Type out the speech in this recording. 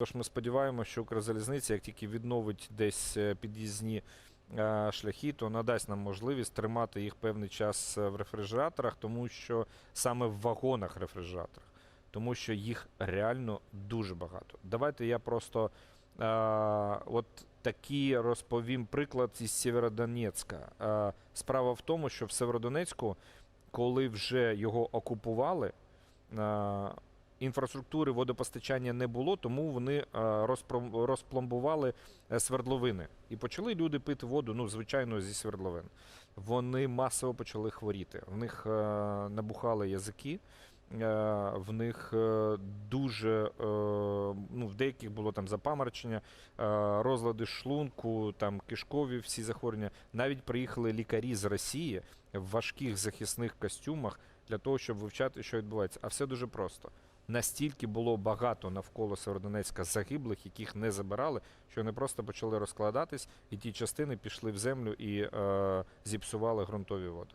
Тож ми сподіваємося, що Укрзалізниця, як тільки відновить десь е, під'їзні е, шляхи, то надасть нам можливість тримати їх певний час е, в рефрижераторах, тому що саме в вагонах рефрижераторах, тому що їх реально дуже багато. Давайте я просто е, от такий розповім приклад із Сєвєродонецька. Е, справа в тому, що в Сєвєродонецьку, коли вже його окупували, інфраструктури водопостачання не було, тому вони е, розпломбували е, свердловини. І почали люди пити воду, ну, звичайно, зі свердловин. Вони масово почали хворіти. В них е, набухали язики. В них дуже ну, в деяких було там запаморочення, розлади шлунку, там кишкові всі захворювання. Навіть приїхали лікарі з Росії в важких захисних костюмах для того, щоб вивчати, що відбувається. А все дуже просто. Настільки було багато навколо Северодонецька загиблих, яких не забирали, що вони просто почали розкладатись, і ті частини пішли в землю і е, зіпсували ґрунтові води.